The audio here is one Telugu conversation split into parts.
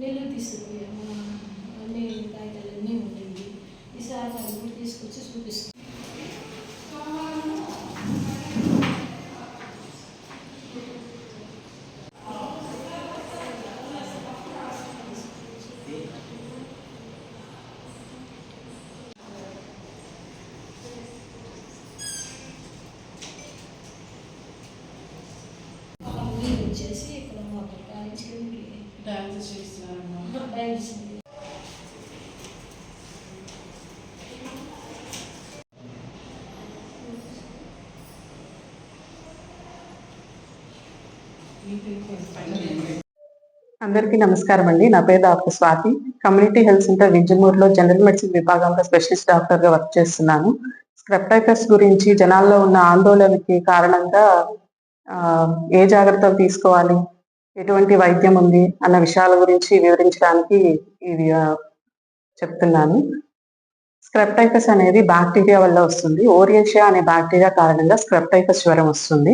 నిలుదీసింది అమ్మ అన్నీ తాయితలన్నీ ఉండేవి ఈసారి తీసుకొచ్చి చూపిస్తుంది డాన్స్ అందరికీ నమస్కారం అండి. నా పేరు doctor Swathi. Community health centre వింజమూరులో general medicine విభాగంలో స్పెషలిస్ట్ డాక్టర్గా వర్క్ చేస్తున్నాను. స్క్రెప్టైకస్ గురించి జనాల్లో ఉన్న ఆందోళనకి కారణంగా ఏ జాగ్రత్తలు తీసుకోవాలి? ఎటువంటి వైద్యం ఉంది అన్న విషయాల గురించి వివరించడానికి ఇది చెప్తున్నాను. స్క్రప్టైకస్ అనేది బ్యాక్టీరియా వల్ల వస్తుంది. ఓరియేషియా అనే బ్యాక్టీరియా కారణంగా స్క్రప్టైకస్ జ్వరం వస్తుంది.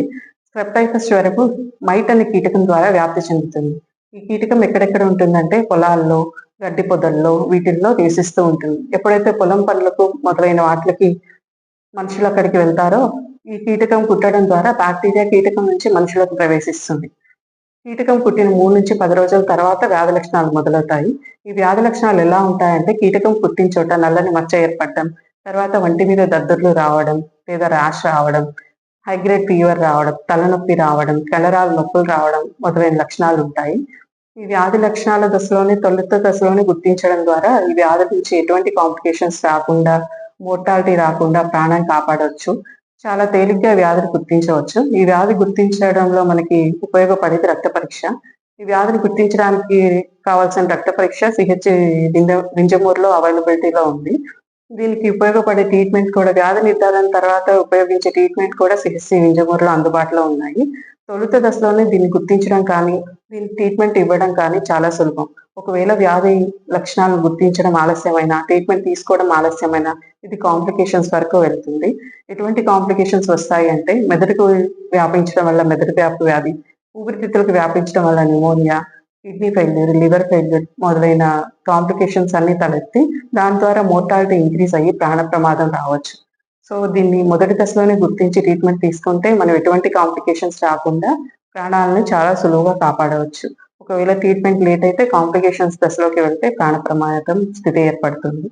స్క్రప్టైకస్ జ్వరము మైట్ అనే కీటకం ద్వారా వ్యాప్తి చెందుతుంది. ఈ కీటకం ఎక్కడెక్కడ ఉంటుందంటే పొలాల్లో గడ్డి పొదల్లో వీటిల్లో నివసిస్తూ ఉంటుంది. ఎప్పుడైతే పొలం పనులకు మొదలైన వాటికి మనుషులు అక్కడికి వెళ్తారో ఈ కీటకం కుట్టడం ద్వారా బ్యాక్టీరియా కీటకం నుంచి మనుషులకు ప్రవేశిస్తుంది. కీటకం కుట్టిన మూడు నుంచి పది రోజుల తర్వాత వ్యాధి లక్షణాలు మొదలవుతాయి. ఈ వ్యాధి లక్షణాలు ఎలా ఉంటాయంటే కీటకం కుట్టిన చోట నల్లని మచ్చ ఏర్పడడం తర్వాత వంటి మీద దద్దుర్లు రావడం లేదా ర్యాష్ రావడం హైగ్రేడ్ ఫీవర్ రావడం తలనొప్పి రావడం కలరాలు నొప్పులు రావడం మొదలైన లక్షణాలు ఉంటాయి. ఈ వ్యాధి లక్షణాల దశలోనే తొలుత దశలోనే గుర్తించడం ద్వారా ఈ వ్యాధి నుంచి ఎటువంటి కాంప్లికేషన్స్ రాకుండా మోర్టాలిటీ రాకుండా ప్రాణం కాపాడవచ్చు చాలా తేలిగ్గా వ్యాధిని గుర్తించవచ్చు. ఈ వ్యాధి గుర్తించడంలో మనకి ఉపయోగపడేది రక్త పరీక్ష. ఈ వ్యాధిని గుర్తించడానికి కావాల్సిన రక్త పరీక్ష సిహెచ్ వింజమూరులో అవైలబిలిటీలో ఉంది. దీనికి ఉపయోగపడే ట్రీట్మెంట్ కూడా వ్యాధి నిర్ధారణ తర్వాత ఉపయోగించే ట్రీట్మెంట్ కూడా సిహెచ్సి వింజమూరులో అందుబాటులో ఉన్నాయి. తొలుత దశలోనే దీన్ని గుర్తించడం కానీ దీనికి ట్రీట్మెంట్ ఇవ్వడం కానీ చాలా సులభం. ఒకవేళ వ్యాధి లక్షణాలను గుర్తించడం ఆలస్యమైన ట్రీట్మెంట్ తీసుకోవడం ఆలస్యమైన ఇది కాంప్లికేషన్స్ వరకు వెళ్తుంది. ఎటువంటి కాంప్లికేషన్స్ వస్తాయి అంటే మెదడుకు వ్యాపించడం వల్ల మెదడు వ్యాపు వ్యాధి ఊపిరితిత్తులకు వ్యాపించడం వల్ల pneumonia kidney failure liver failure మొదలైన కాంప్లికేషన్స్ అన్ని తలెత్తి దాని ద్వారా మోర్టాలిటీ ఇంక్రీజ్ అయ్యి ప్రాణ ప్రమాదం రావచ్చు. సో దీన్ని మొదటి దశలోనే గుర్తించి ట్రీట్మెంట్ తీసుకుంటే మనం ఎటువంటి కాంప్లికేషన్స్ రాకుండా ప్రాణాలను చాలా సులువుగా కాపాడవచ్చు. ఒకవేళ ట్రీట్మెంట్ లేట్ అయితే కాంప్లికేషన్స్ దశలోకి వెళ్తే ప్రాణ ప్రమాదం స్థితి ఏర్పడుతుంది.